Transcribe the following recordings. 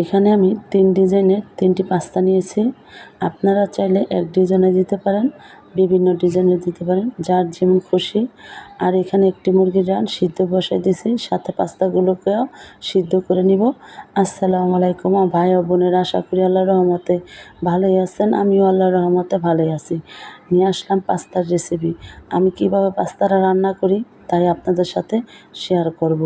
এখানে আমি তিন ডিজাইনের তিনটি পাস্তা নিয়েছি। আপনারা চাইলে এক ডিজাইনে দিতে পারেন, বিভিন্ন ডিজাইনের দিতে পারেন, যার যেমন খুশি। আর এখানে একটি মুরগির রান সিদ্ধ বসাই দিয়েছি, সাথে পাস্তাগুলোকেও সিদ্ধ করে নিব। আসসালামু আলাইকুম ভাই ও বোনের আশা করি আল্লাহ রহমতে ভালোই আছেন, আমিও আল্লাহ রহমতে ভালোই আছি। নিয়ে আসলাম পাস্তার রেসিপি আমি কীভাবে পাস্তাটা রান্না করি? তাই আপনাদের সাথে শেয়ার করব।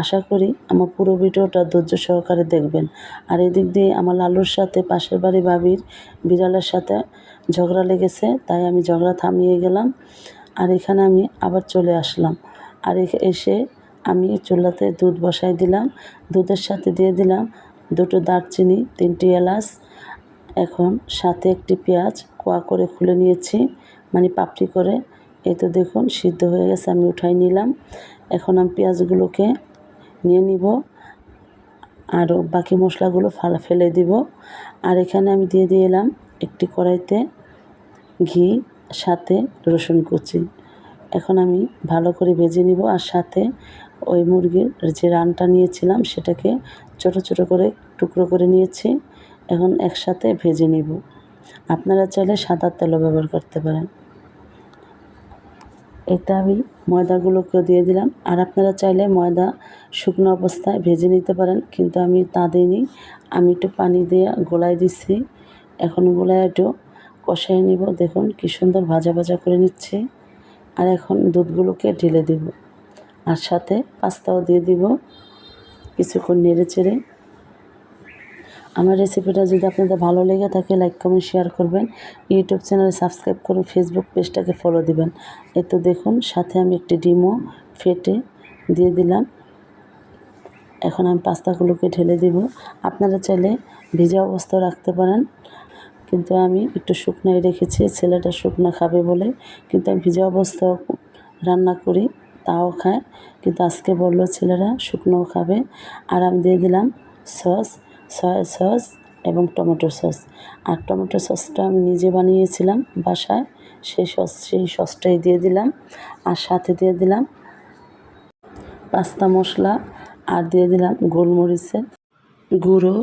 আশা করি আমার পুরো ভিডিওটা ধৈর্য সহকারে দেখবেন। আর এদিক দিয়ে আমার লালুর সাথে পাশের বাড়ি ভাবির বিড়ালের সাথে ঝগড়া লেগেছে, তাই আমি ঝগড়া থামিয়ে গেলাম। আর এখানে আমি আবার চলে আসলাম। আর এসে আমি চুলাতে দুধ বসাই দিলাম। দুধের সাথে দিয়ে দিলাম দুটো দারচিনি, তিনটি এলাচ। এখন সাথে একটি পেঁয়াজ কোয়া করে খুলে নিয়েছি মানে পাপড়ি করে। এই তো দেখুন, সিদ্ধ হয়ে গেছে, আমি উঠাই নিলাম। এখন আমি পেঁয়াজগুলোকে নিয়ে নিব আরও বাকি মশলাগুলো ফালা, ফেলে দিব। আর এখানে আমি দিয়ে দিলাম একটি কড়াইতে ঘি, সাথে রসুন কুচি। এখন আমি ভালো করে ভেজে নিব আর সাথে ওই মুরগির যে রানটা নিয়েছিলাম, সেটাকে ছোট ছোট করে টুকরো করে নিয়েছি। এখন একসাথে ভেজে নিব। আপনারা চাইলে সাদা তেলও ব্যবহার করতে পারেন। এটা আমি ময়দাগুলোকেও দিয়ে দিলাম। আর আপনারা চাইলে ময়দা শুকনো অবস্থায় ভেজে নিতে পারেন, কিন্তু আমি তা দিইনি। আমি একটু পানি দিয়ে গোলায় দিচ্ছি। এখন গোলায় একটু কষাই নিব। দেখুন কি সুন্দর ভাজা ভাজা করে নিচ্ছি। আর এখন দুধগুলোকে ঢেলে দিব। আর সাথে পাস্তাও দিয়ে দিব। কিছুক্ষণ নেড়ে চেড়ে আমার রেসিপিটা যদি আপনাদের ভালো লেগে থাকে লাইক কমেন্ট শেয়ার করবেন। ইউটিউব চ্যানেলে সাবস্ক্রাইব করুন ফেসবুক পেজটাকে ফলো দিবেন। এই তো দেখুন, সাথে আমি একটি ডিমও ফেটে দিয়ে দিলাম। এখন আমি পাস্তাগুলোকে ঢেলে দিব। আপনারা চাইলে ভিজা অবস্থাও রাখতে পারেন, কিন্তু আমি একটু শুকনায় রেখেছি, ছেলেটা শুকনা খাবে বলে। কিন্তু আমি ভিজা অবস্থাও রান্না করি, তাও খায়। কিন্তু আজকে বলল ছেলেরা শুকনোও খাবে। আর আমি দিয়ে দিলাম সস। সয়া সস এবং টমেটো সস। আর টমেটো সসটা আমি নিজে বানিয়েছিলাম বাসায়। সেই সস, সেই সসটাই দিয়ে দিলাম। আর সাথে দিয়ে দিলাম পাস্তা মশলা। আর দিয়ে দিলাম গোলমরিচের গুঁড়ো।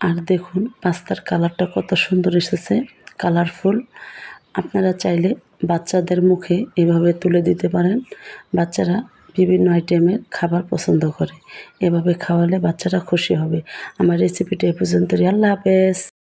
আর দেখুন পাস্তার কালারটা কত সুন্দর এসেছে, কালারফুল। আপনারা চাইলে বাচ্চাদের মুখে এভাবে তুলে দিতে পারেন। বাচ্চারা বিভিন্ন আইটেমের খাবার পছন্দ করে। এভাবে খাওয়ালে বাচ্চারা খুশি হবে। আমার রেসিপিটা এ পর্যন্তই। আল্লাহ হাফেজ।